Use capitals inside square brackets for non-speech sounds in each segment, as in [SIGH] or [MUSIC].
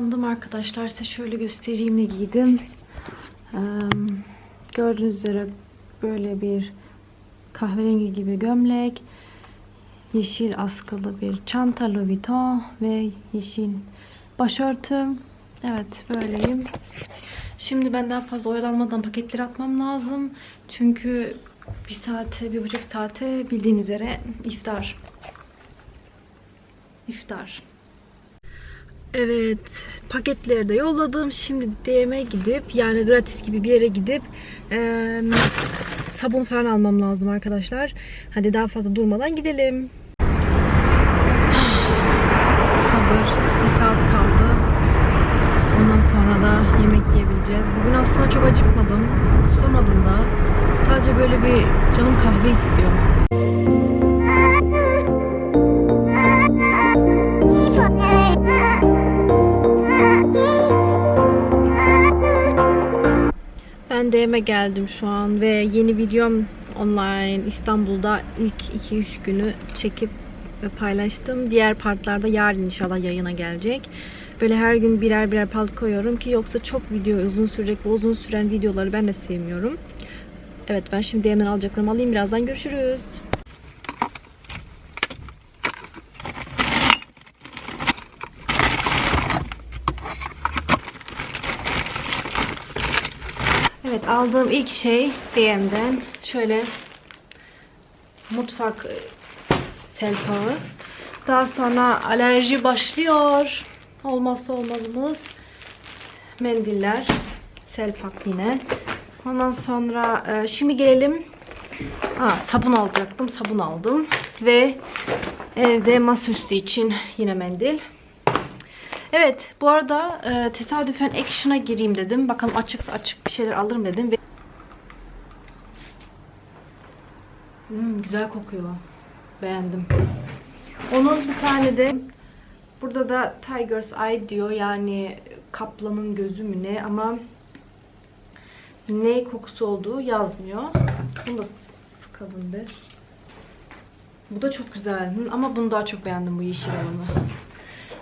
uyandım arkadaşlar. Size şöyle göstereyim ne giydim. Gördüğünüz üzere böyle bir kahverengi gibi gömlek. Yeşil askılı bir çanta Louis Vuitton ve yeşil başörtüm. Evet böyleyim. Şimdi ben daha fazla oyalanmadan paketleri atmam lazım. Çünkü bir saate, bir buçuk saate bildiğin üzere iftar. İftar. Evet, paketleri de yolladım. Şimdi DM'e gidip yani gratis gibi bir yere gidip eee, sabun falan almam lazım arkadaşlar. Hadi daha fazla durmadan gidelim. Sabır, bir saat kaldı. Ondan sonra da yemek yiyebileceğiz. Bugün aslında çok acıkmadım, susamadım da. Sadece böyle bir canım kahve istiyor. Ben DM'e geldim şu an ve yeni videom online İstanbul'da ilk 2-3 günü çekip ve paylaştım. Diğer partlarda yarın inşallah yayına gelecek. Böyle her gün birer birer part koyuyorum ki yoksa çok video uzun sürecek ve uzun süren videoları ben de sevmiyorum. Evet ben şimdi DM'den alacaklarımı alayım. Birazdan görüşürüz. Evet aldığım ilk şey DM'den şöyle mutfak e, selpağı. Daha sonra alerji başlıyor. Olmazsa olmazımız mendiller. Selpak yine. Ondan sonra e, şimdi gelelim. Aa, sabun alacaktım. Sabun aldım. Ve evde masaüstü için yine mendil. Evet bu arada e, tesadüfen Action'a gireyim dedim. Bakalım açıksa açık bir şeyler alırım dedim. Ve... Hmm, güzel kokuyor. Beğendim. Onun bir tane de burada da Tiger's Eye diyor. Yani kaplanın gözü mü ne ama ne kokusu olduğu yazmıyor. Bunu da sıkalım bir. Bu da çok güzel. Ama bunu daha çok beğendim bu yeşil olanı.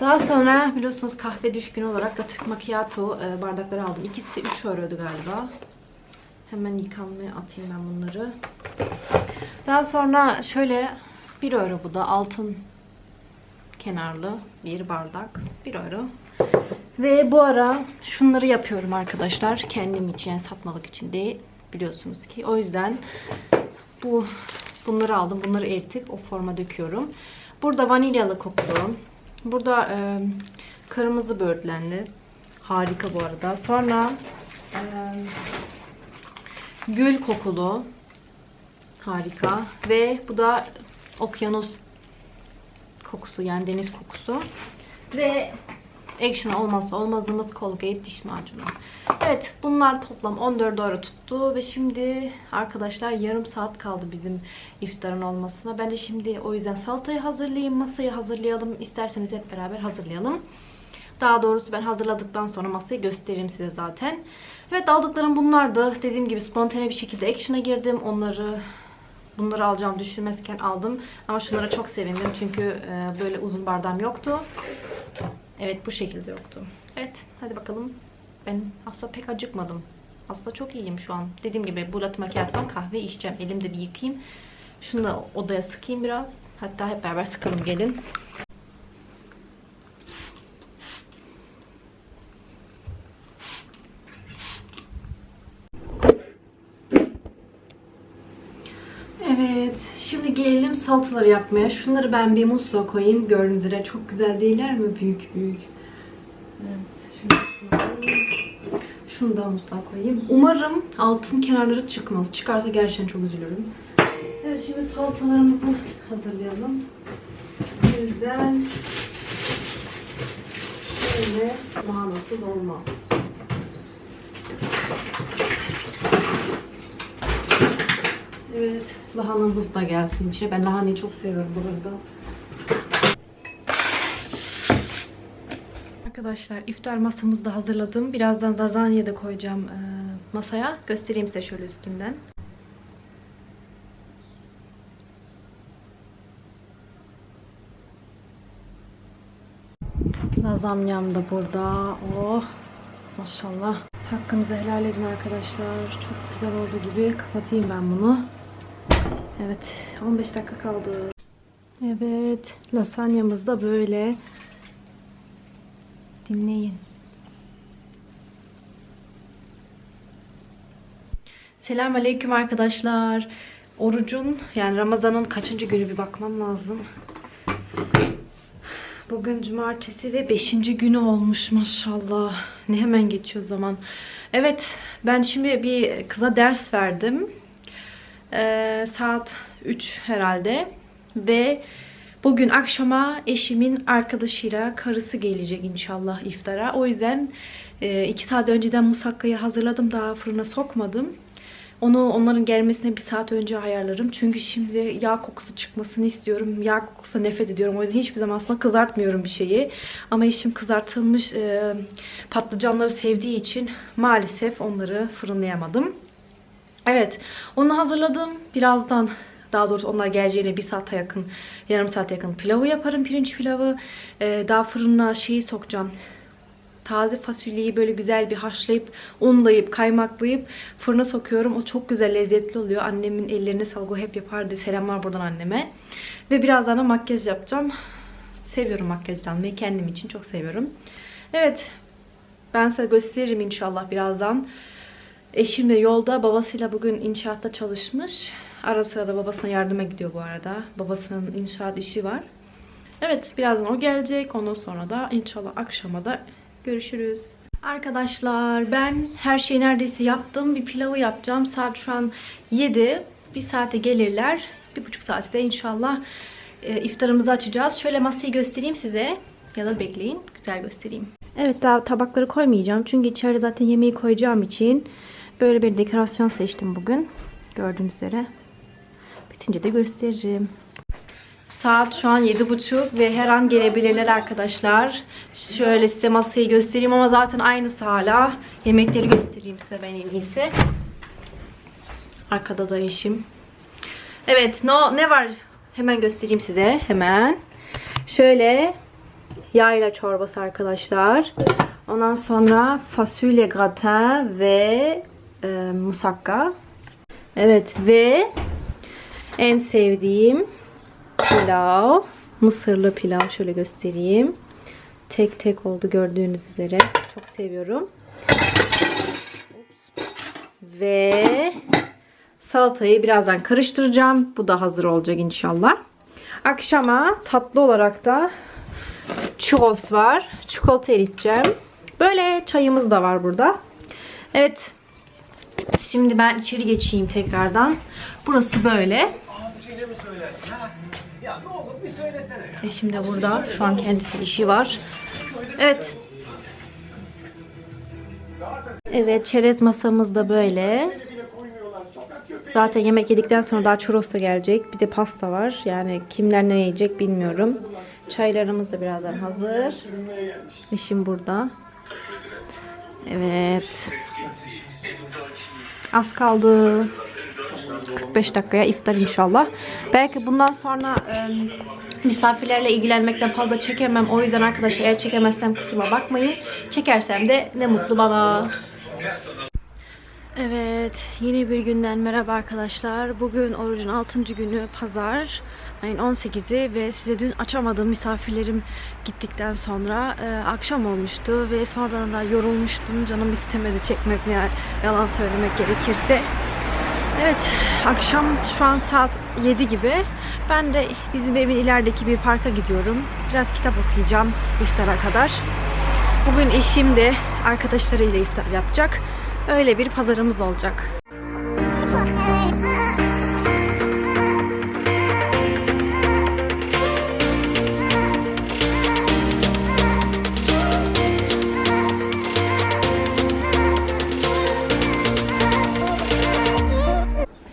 Daha sonra biliyorsunuz kahve düşkünü olarak Latte Macchiato e, bardakları aldım. İkisi 3 euroydu galiba. Hemen yıkanmaya atayım ben bunları. Daha sonra şöyle 1 euro bu da altın kenarlı bir bardak. 1 euro. Ve bu ara şunları yapıyorum arkadaşlar. Kendim için yani satmalık için değil. Biliyorsunuz ki. O yüzden bu bunları aldım. Bunları eritip o forma döküyorum. Burada vanilyalı kokulu. Burada e, kırmızı böğürtlenli. Harika bu arada. Sonra e, gül kokulu. Harika. Ve bu da okyanus kokusu yani deniz kokusu. Ve Action olmazsa olmazımız Colgate diş macunu. Evet bunlar toplam 14 euro tuttu ve şimdi arkadaşlar yarım saat kaldı bizim iftarın olmasına. Ben de şimdi o yüzden salatayı hazırlayayım, masayı hazırlayalım. İsterseniz hep beraber hazırlayalım. Daha doğrusu ben hazırladıktan sonra masayı gösteririm size zaten. Evet aldıklarım bunlardı. Dediğim gibi spontane bir şekilde Action'a girdim. Onları bunları alacağım düşünmezken aldım. Ama şunlara çok sevindim çünkü e, böyle uzun bardağım yoktu. Evet bu şekilde yoktu. Evet hadi bakalım. Ben aslında pek acıkmadım. Aslında çok iyiyim şu an. Dediğim gibi bu latte macchiato'dan kahve içeceğim. Elimde bir yıkayayım. Şunu da odaya sıkayım biraz. Hatta hep beraber sıkalım gelin. Evet, şimdi gelelim salataları yapmaya. Şunları ben bir musluğa koyayım. Gördüğünüz üzere çok güzel değiller mi? Büyük büyük. Evet, şunu. Şunu da musluğa koyayım. Umarım altın kenarları çıkmaz. Çıkarsa gerçekten çok üzülürüm. Evet, şimdi salatalarımızı hazırlayalım. O yüzden şöyle lahanasız olmaz. Evet, lahanamız da gelsin içine. Ben lahanayı çok seviyorum burada. Arkadaşlar iftar masamızı da hazırladım. Birazdan lazanya da koyacağım e, masaya. Göstereyim size şöyle üstünden. Lazanyam da burada. Oh maşallah. Hakkınızı helal edin arkadaşlar. Çok güzel olduğu gibi kapatayım ben bunu. Evet 15 dakika kaldı. Evet lasanyamız da böyle. Dinleyin. Selam aleyküm arkadaşlar. Orucun yani Ramazan'ın kaçıncı günü bir bakmam lazım. Bugün cumartesi ve 5. günü olmuş maşallah. Ne hemen geçiyor zaman. Evet ben şimdi bir kıza ders verdim. Ee, saat 3 herhalde. Ve bugün akşama eşimin arkadaşıyla karısı gelecek inşallah iftara. O yüzden 2 saat önceden musakkayı hazırladım. Daha fırına sokmadım. Onu onların gelmesine bir saat önce ayarlarım. Çünkü şimdi yağ kokusu çıkmasını istiyorum. Yağ kokusuna nefret ediyorum. O yüzden hiçbir zaman aslında kızartmıyorum bir şeyi. Ama eşim kızartılmış e, patlıcanları sevdiği için maalesef onları fırınlayamadım. Evet onu hazırladım. Birazdan daha doğrusu onlar geleceğine bir saate yakın, yarım saate yakın pilavı yaparım. Pirinç pilavı. E, daha fırına şeyi sokacağım taze fasulyeyi böyle güzel bir haşlayıp unlayıp kaymaklayıp fırına sokuyorum. O çok güzel lezzetli oluyor. Annemin ellerine sağlık o hep yapardı. Selamlar buradan anneme. Ve birazdan da makyaj yapacağım. Seviyorum makyajlanmayı. Kendim için çok seviyorum. Evet. Ben size gösteririm inşallah birazdan. Eşim de yolda babasıyla bugün inşaatta çalışmış. Ara sıra da babasına yardıma gidiyor bu arada. Babasının inşaat işi var. Evet birazdan o gelecek. Ondan sonra da inşallah akşama da Görüşürüz. Arkadaşlar ben her şeyi neredeyse yaptım. Bir pilavı yapacağım. Saat şu an 7. Bir saate gelirler. Bir buçuk saate de inşallah e, iftarımızı açacağız. Şöyle masayı göstereyim size. Ya da bekleyin. Güzel göstereyim. Evet daha tabakları koymayacağım. Çünkü içeride zaten yemeği koyacağım için böyle bir dekorasyon seçtim bugün. Gördüğünüz üzere. Bitince de gösteririm. Saat şu an 7.30 ve her an gelebilirler arkadaşlar. Şöyle size masayı göstereyim ama zaten aynısı hala. Yemekleri göstereyim size ben en iyisi. Arkada da eşim. Evet no, ne var? Hemen göstereyim size. Hemen. Şöyle yayla çorbası arkadaşlar. Ondan sonra fasulye gratin ve e, musakka. Evet ve en sevdiğim pilav. Mısırlı pilav. Şöyle göstereyim. Tek tek oldu gördüğünüz üzere. Çok seviyorum. Ve salatayı birazdan karıştıracağım. Bu da hazır olacak inşallah. Akşama tatlı olarak da churros var. Çikolata eriteceğim. Böyle çayımız da var burada. Evet. Şimdi ben içeri geçeyim tekrardan. Burası böyle. Eşim de burada. Şu an kendisi işi var. Evet. Evet çerez masamız da böyle. Zaten yemek yedikten sonra daha churros da gelecek. Bir de pasta var. Yani kimler ne yiyecek bilmiyorum. Çaylarımız da birazdan hazır. Eşim burada. Evet. Az kaldı. 45 dakikaya iftar inşallah. Belki bundan sonra e, misafirlerle ilgilenmekten fazla çekemem. O yüzden arkadaşlar eğer çekemezsem kusuruma bakmayın. Çekersem de ne mutlu bana. Evet, yeni bir günden merhaba arkadaşlar. Bugün orucun 6. günü pazar. Ayın 18'i ve size dün açamadığım misafirlerim gittikten sonra e, akşam olmuştu ve sonradan da yorulmuştum. Canım istemedi çekmek ne yalan söylemek gerekirse. Evet, akşam şu an saat 7 gibi. Ben de bizim evin ilerideki bir parka gidiyorum. Biraz kitap okuyacağım iftara kadar. Bugün eşim de arkadaşlarıyla iftar yapacak. Öyle bir pazarımız olacak.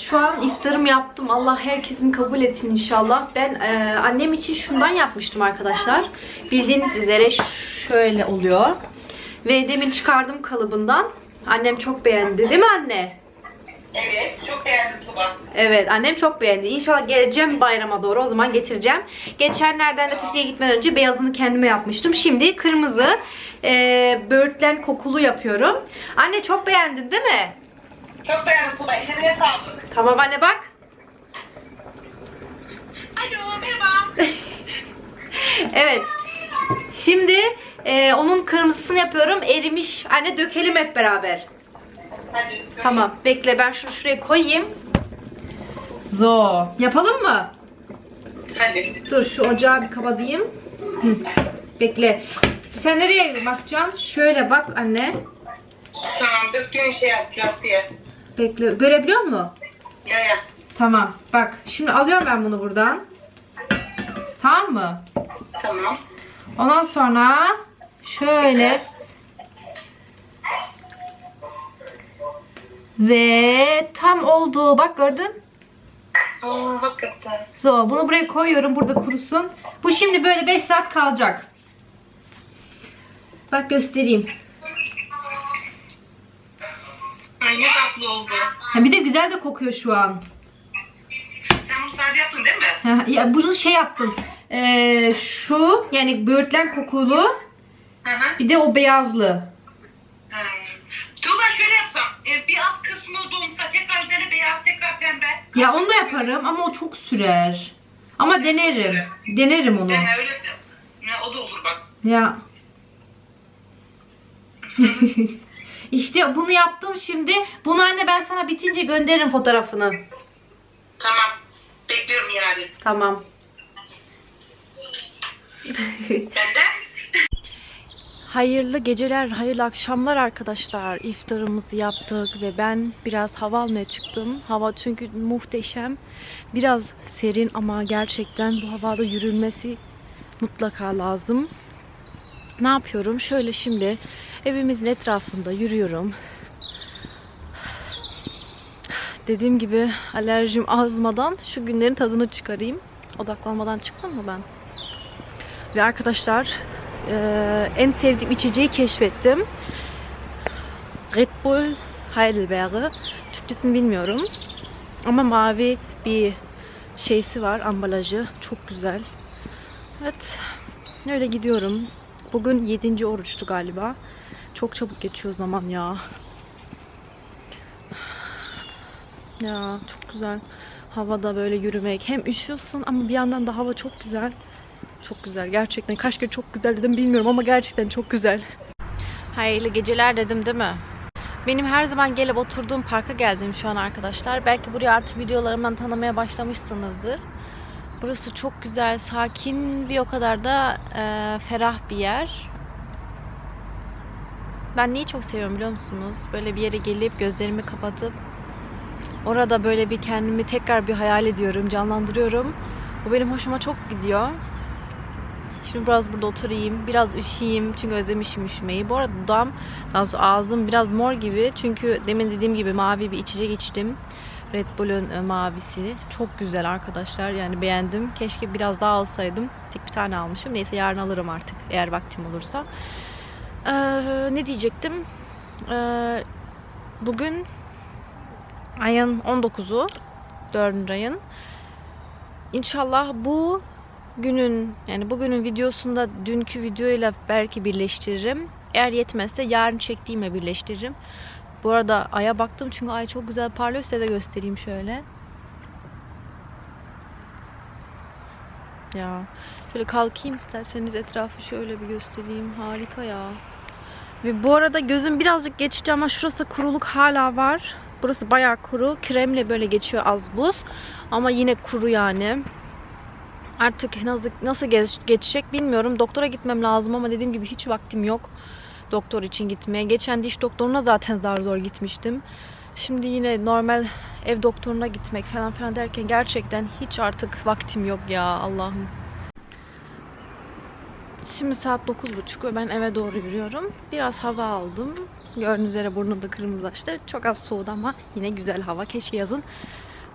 Şu an iftarımı yaptım. Allah herkesin kabul etsin inşallah. Ben e, annem için şundan yapmıştım arkadaşlar. Bildiğiniz üzere şöyle oluyor. Ve demin çıkardım kalıbından. Annem çok beğendi değil mi anne? Evet, çok beğendim Tuba. Evet annem çok beğendi. İnşallah geleceğim bayrama doğru o zaman getireceğim. Geçenlerden de Türkiye'ye gitmeden önce beyazını kendime yapmıştım. Şimdi kırmızı e, böğürtlen kokulu yapıyorum. Anne çok beğendin değil mi? Çok beğendim Tuba. Ellerine sağlık. Tamam anne bak. Alo, merhaba. [LAUGHS] Evet. Şimdi e, onun kırmızısını yapıyorum. Erimiş. Anne dökelim hep beraber. Hadi. Tamam. Bekle ben şunu şuraya koyayım. Zo. Yapalım mı? Hadi. Dur şu ocağı bir kapatayım. Hı. Bekle. Sen nereye bakacaksın? Şöyle bak anne. Tamam, döktüğün şey yapacağız diye. Bekle. Görebiliyor musun? Ya ya. Tamam. Bak şimdi alıyorum ben bunu buradan. Tamam mı? Tamam. Ondan sonra şöyle ve tam oldu. Bak gördün? Aa, hakikaten. So, bunu buraya koyuyorum. Burada kurusun. Bu şimdi böyle 5 saat kalacak. Bak göstereyim. Ay ne tatlı oldu. Ha, bir de güzel de kokuyor şu an. Sen bunu sade yaptın değil mi? Ha, ya bunu şey yaptım. Ee, şu yani böğürtlen kokulu. Bir de o beyazlı. Hı. Tuğba şöyle yapsam. e, bir alt kısmı donsa tekrar üzerine beyaz tekrar pembe. Ya onu da yaparım ama o çok sürer. Ama denerim. Denerim onu. Yani öyle de. Ne, o da olur bak. Ya. [LAUGHS] işte bunu yaptım şimdi. Bunu anne ben sana bitince gönderirim fotoğrafını. Tamam. Bekliyorum yarın. Tamam. Benden? Hayırlı geceler, hayırlı akşamlar arkadaşlar. İftarımızı yaptık ve ben biraz hava almaya çıktım. Hava çünkü muhteşem. Biraz serin ama gerçekten bu havada yürünmesi mutlaka lazım. Ne yapıyorum? Şöyle şimdi evimizin etrafında yürüyorum. Dediğim gibi alerjim azmadan şu günlerin tadını çıkarayım. Odaklanmadan çıktım mı ben? Ve arkadaşlar en sevdiğim içeceği keşfettim. Red Bull Heidelbeer'i. Türkçesini bilmiyorum. Ama mavi bir şeysi var, ambalajı. Çok güzel. Evet. Öyle gidiyorum. Bugün 7. oruçtu galiba. Çok çabuk geçiyor zaman ya. Ya çok güzel. Havada böyle yürümek. Hem üşüyorsun ama bir yandan da hava çok güzel. Çok güzel gerçekten. Kaç kere çok güzel dedim bilmiyorum ama gerçekten çok güzel. Hayırlı geceler dedim değil mi? Benim her zaman gelip oturduğum parka geldim şu an arkadaşlar. Belki buraya artık videolarımdan tanımaya başlamışsınızdır. Burası çok güzel, sakin bir o kadar da e, ferah bir yer. Ben neyi çok seviyorum biliyor musunuz? Böyle bir yere gelip gözlerimi kapatıp orada böyle bir kendimi tekrar bir hayal ediyorum, canlandırıyorum. Bu benim hoşuma çok gidiyor. Şimdi biraz burada oturayım. Biraz üşüyeyim. Çünkü özlemişim üşümeyi. Bu arada dudağım, daha doğrusu ağzım biraz mor gibi. Çünkü demin dediğim gibi mavi bir içecek içtim. Red Bull'un e, mavisi. Çok güzel arkadaşlar. Yani beğendim. Keşke biraz daha alsaydım. Tek bir tane almışım. Neyse yarın alırım artık. Eğer vaktim olursa. Ee, ne diyecektim? Ee, bugün ayın 19'u. 4. ayın. İnşallah bu günün yani bugünün videosunda dünkü videoyla belki birleştiririm. Eğer yetmezse yarın çektiğimle birleştiririm. Bu arada aya baktım çünkü ay çok güzel parlıyor. Size de göstereyim şöyle. Ya şöyle kalkayım isterseniz etrafı şöyle bir göstereyim. Harika ya. Ve bu arada gözüm birazcık geçti ama şurası kuruluk hala var. Burası bayağı kuru. Kremle böyle geçiyor az buz. Ama yine kuru yani. Artık nasıl, nasıl geç- geçecek bilmiyorum. Doktora gitmem lazım ama dediğim gibi hiç vaktim yok doktor için gitmeye. Geçen diş doktoruna zaten zar zor gitmiştim. Şimdi yine normal ev doktoruna gitmek falan filan derken gerçekten hiç artık vaktim yok ya Allah'ım. Şimdi saat 9.30 ve ben eve doğru yürüyorum. Biraz hava aldım. Gördüğünüz üzere burnumda kırmızılaştı. Çok az soğudu ama yine güzel hava. Keşke yazın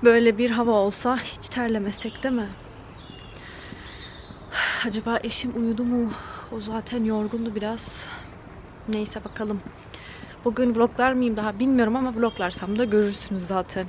böyle bir hava olsa hiç terlemesek değil mi? Acaba eşim uyudu mu? O zaten yorgundu biraz. Neyse bakalım. Bugün vloglar mıyım daha bilmiyorum ama vloglarsam da görürsünüz zaten.